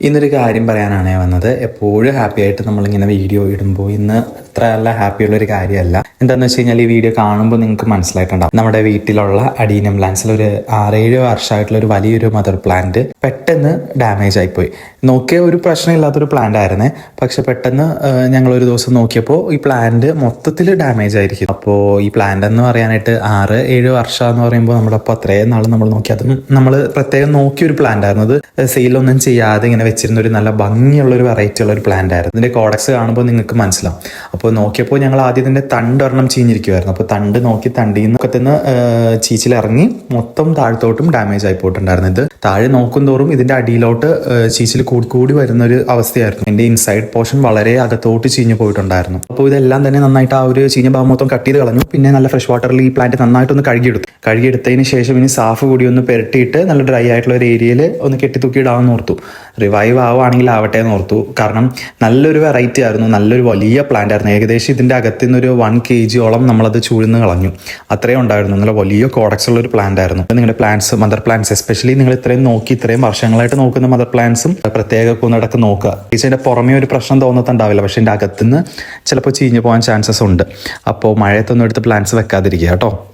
ഇന്നൊരു കാര്യം പറയാനാണ് വന്നത്. എപ്പോഴും ഹാപ്പി ആയിട്ട് നമ്മളിങ്ങനെ വീഡിയോ ഇടുമ്പോൾ ഇന്ന് അത്ര നല്ല ഹാപ്പിയുള്ള ഒരു കാര്യമല്ല. എന്താണെന്ന് വെച്ച് കഴിഞ്ഞാൽ ഈ വീഡിയോ കാണുമ്പോൾ നിങ്ങൾക്ക് മനസ്സിലായിട്ടുണ്ടാവും. നമ്മുടെ വീട്ടിലുള്ള അഡീനം പ്ലാന്റ്സിൽ ഒരു ആറേഴ് വർഷമായിട്ടുള്ള ഒരു വലിയൊരു മദർ പ്ലാന്റ് പെട്ടെന്ന് ഡാമേജ് ആയിപ്പോയി നോക്കിയ ഒരു പ്രശ്നമില്ലാത്തൊരു പ്ലാന്റ് ആയിരുന്നേ. പക്ഷെ പെട്ടെന്ന് ഞങ്ങൾ ഒരു ദിവസം നോക്കിയപ്പോൾ ഈ പ്ലാന്റ് മൊത്തത്തിൽ ഡാമേജ് ആയിരിക്കും. അപ്പോൾ ഈ പ്ലാന്റ് എന്ന് പറയാനായിട്ട് ആറ് ഏഴ് വർഷം എന്ന് പറയുമ്പോൾ നമ്മളപ്പോൾ അത്രയും നാൾ നമ്മൾ നോക്കി. അതും നമ്മൾ പ്രത്യേകം നോക്കിയ ഒരു പ്ലാന്റ് ആയിരുന്നു. അത് സെയിലൊന്നും ചെയ്യാതെ ഇങ്ങനെ വെച്ചിരുന്ന ഒരു നല്ല ഭംഗിയുള്ള ഒരു വെറൈറ്റി ഉള്ള ഒരു പ്ലാന്റ് ആയിരുന്നു. ഇതിന്റെ കോഡക്സ് കാണുമ്പോൾ നിങ്ങൾക്ക് മനസ്സിലാവും. അപ്പോൾ നോക്കിയപ്പോൾ ഞങ്ങൾ ആദ്യം തന്നെ തണ്ട് ഒരെണ്ണം ചീഞ്ഞിരിക്കുമായിരുന്നു അപ്പോൾ തണ്ട് നോക്കി തണ്ടിൽ നിന്നൊക്കത്തുനിന്ന് ചീച്ചിലിറങ്ങി മൊത്തം താഴത്തോട്ടും ഡാമേജ് ആയി പോയിട്ടുണ്ടായിരുന്നു ഇത്. താഴെ നോക്കും തോറും ഇതിന്റെ അടിയിലോട്ട് ചീച്ചിൽ കൂടി കൂടി വരുന്ന ഒരു അവസ്ഥയായിരുന്നു. എന്റെ ഇൻസൈഡ് പോർഷൻ വളരെ അകത്തോട്ട് ചീഞ്ഞു പോയിട്ടുണ്ടായിരുന്നു. അപ്പോൾ ഇതെല്ലാം തന്നെ നന്നായിട്ട് ആ ഒരു ചീഞ്ഞ ഭാഗം മൊത്തം കട്ട് ചെയ്ത് കളഞ്ഞു. പിന്നെ നല്ല ഫ്രഷ് വാട്ടറിൽ ഈ പ്ലാന്റ് നന്നായിട്ടൊന്ന് കഴുകിയെടുത്തു. കഴുകിയെടുത്തതിന് ശേഷം ഇനി സാഫ് കൂടി ഒന്ന് പെരട്ടിയിട്ട് നല്ല ഡ്രൈ ആയിട്ടുള്ള ഒരു ഏരിയയിൽ ഒന്ന് കെട്ടിത്തൂക്കി ഇടാമെന്ന് ഓർത്തു. റിവൈവ് ആവുകയാണെങ്കിൽ ആവട്ടെ എന്ന് ഓർത്തു. കാരണം നല്ലൊരു വെറൈറ്റി ആയിരുന്നു നല്ലൊരു വലിയ പ്ലാന്റ് ആയിരുന്നു. ഏകദേശം ഇതിന്റെ അകത്തു നിന്നൊരു വൺ കെ ജിയോളം നമ്മളത് ചൂഴ്ന്ന് കളഞ്ഞു. അത്രയും ഉണ്ടായിരുന്നു. നല്ല വലിയ കോഡക്സ് ഉള്ള ഒരു പ്ലാന്റ് ആയിരുന്നു. നിങ്ങളുടെ പ്ലാന്റ്സ് മദർ പ്ലാന്റ്സ് എസ്പെഷ്യലി നിങ്ങൾ ഇത്രയും നോക്കി ഇത്രയും വർഷങ്ങളായിട്ട് നോക്കുന്ന മദർ പ്ലാന്റ്സും പ്രത്യേക കുന്നടക്ക് നോക്കുക. ടീച്ചറിന്റെ പുറമേ ഒരു പ്രശ്നം തോന്നത്തുണ്ടാവില്ല പക്ഷേ ഇതിന്റെ അകത്തുനിന്ന് ചിലപ്പോൾ ചീഞ്ഞു പോകാൻ ചാൻസസ് ഉണ്ട്. അപ്പോൾ മഴയത്തൊന്നും എടുത്ത് പ്ലാന്റ്സ് വെക്കാതിരിക്കുക കേട്ടോ.